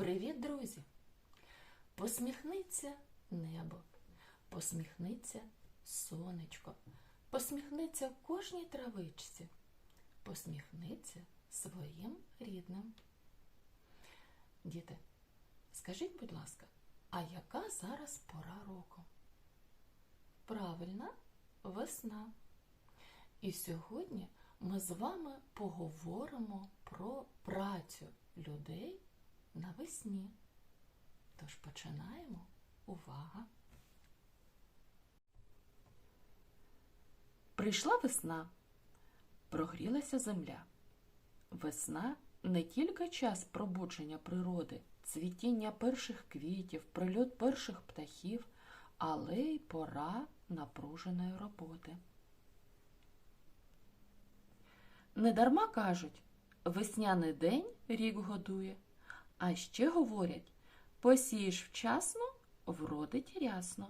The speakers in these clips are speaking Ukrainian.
Привіт, друзі! Посміхниться небо, посміхниться сонечко, посміхниться кожній травичці, посміхниться своїм рідним. Діти, скажіть, будь ласка, а яка зараз пора року? Правильно, весна. І сьогодні ми з вами поговоримо про працю людей навесні. Тож починаємо. Увага! Прийшла весна, прогрілася земля. Весна не тільки час пробудження природи, цвітіння перших квітів, прильот перших птахів, але й пора напруженої роботи. Недарма кажуть, весняний день рік годує, а ще говорять, посієш вчасно, вродить рясно.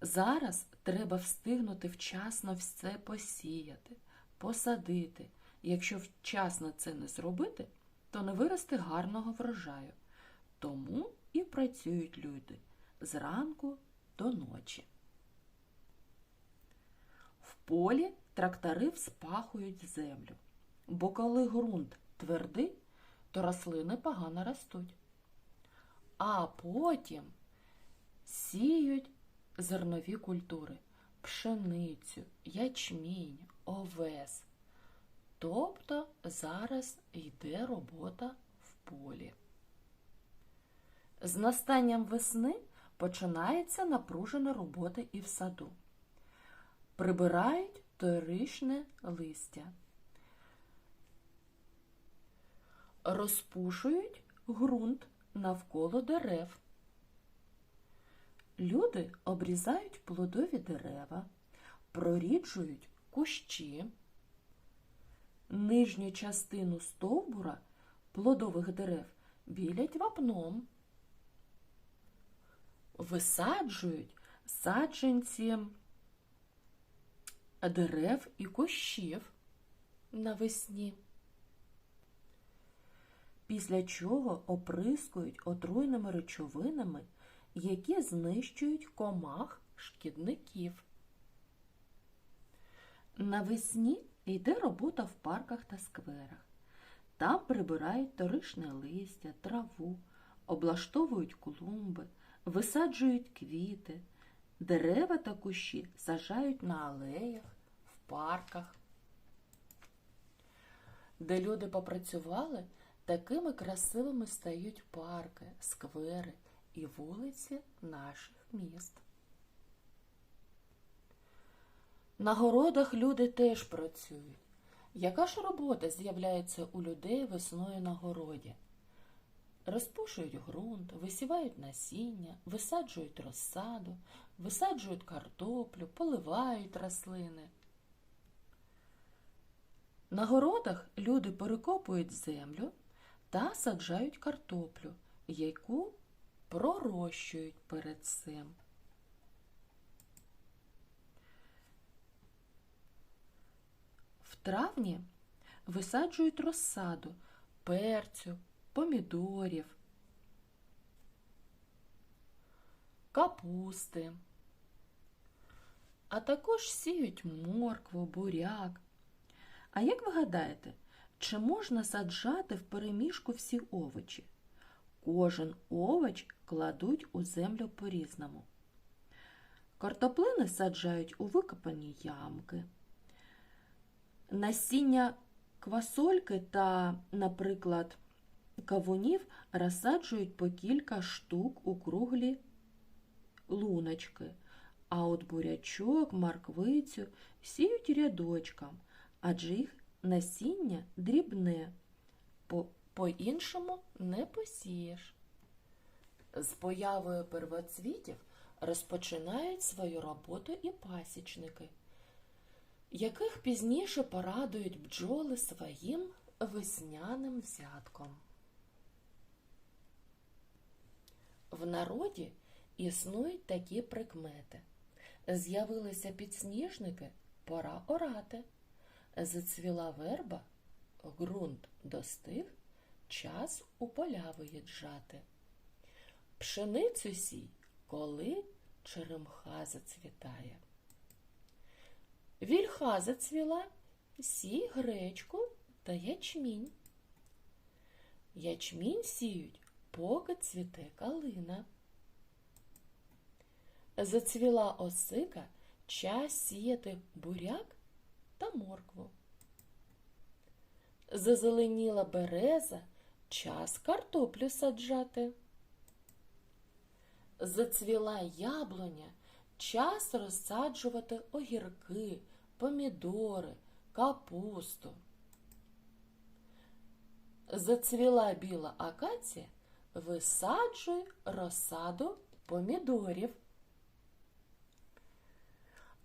Зараз треба встигнути вчасно все посіяти, посадити. Якщо вчасно це не зробити, то не виросте гарного врожаю. Тому і працюють люди зранку до ночі. В полі трактори вспахують землю, бо коли ґрунт твердий, то рослини погано ростуть. А потім сіють зернові культури пшеницю, ячмінь, овес. Тобто зараз йде робота в полі. З настанням весни починається напружена робота і в саду. Прибирають торишне листя, розпушують ґрунт навколо дерев. Люди обрізають плодові дерева, проріджують кущі, нижню частину стовбура плодових дерев білять вапном, висаджують саджанці дерев і кущів навесні. Після чого оприскують отруйними речовинами, які знищують комах шкідників. Навесні йде робота в парках та скверах. Там прибирають торишне листя, траву, облаштовують клумби, висаджують квіти, дерева та кущі сажають на алеях, в парках. Де люди попрацювали, такими красивими стають парки, сквери і вулиці наших міст. На городах люди теж працюють. Яка ж робота з'являється у людей весною на городі? Розпушують ґрунт, висівають насіння, висаджують розсаду, висаджують картоплю, поливають рослини. На городах люди перекопують землю та саджають картоплю, яку пророщують перед цим. В травні висаджують розсаду перцю, помідорів, капусти, а також сіють моркву, буряк. А як ви гадаєте, чи можна саджати в переміжку всі овочі? Кожен овоч кладуть у землю по-різному. Картоплини саджають у викопані ямки. Насіння квасольки та, наприклад, кавунів розсаджують по кілька штук у круглі луночки, а от бурячок, морквицю сіють рядочком, адже їх насіння дрібне, по- по-іншому не посієш. З появою первоцвітів розпочинають свою роботу і пасічники, яких пізніше порадують бджоли своїм весняним взятком. В народі існують такі прикмети. З'явилися підсніжники, пора орати. Зацвіла верба, ґрунт достиг, час у поля виїжджати. Пшеницю сій, коли черемха зацвітає. Вільха зацвіла, сій гречку та ячмінь. Ячмінь сіють, поки цвіте калина. Зацвіла осика, час сіяти буряк та моркву. Зазеленіла береза, час картоплю саджати. Зацвіла яблуня, час розсаджувати огірки, помідори, капусту. Зацвіла біла акація, висаджуй розсаду помідорів.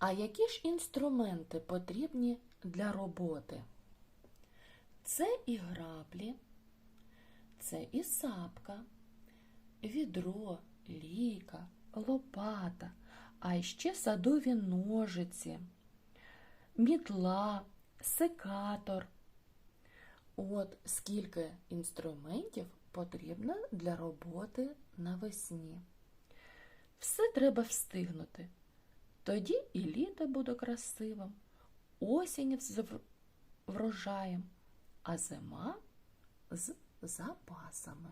А які ж інструменти потрібні для роботи? Це і граблі, це і сапка, відро, лійка, лопата, а ще садові ножиці, мітла, секатор. От скільки інструментів потрібно для роботи навесні. Все треба встигнути. Тоді і літо буде красивим, осінь з врожаєм, а зима з запасами.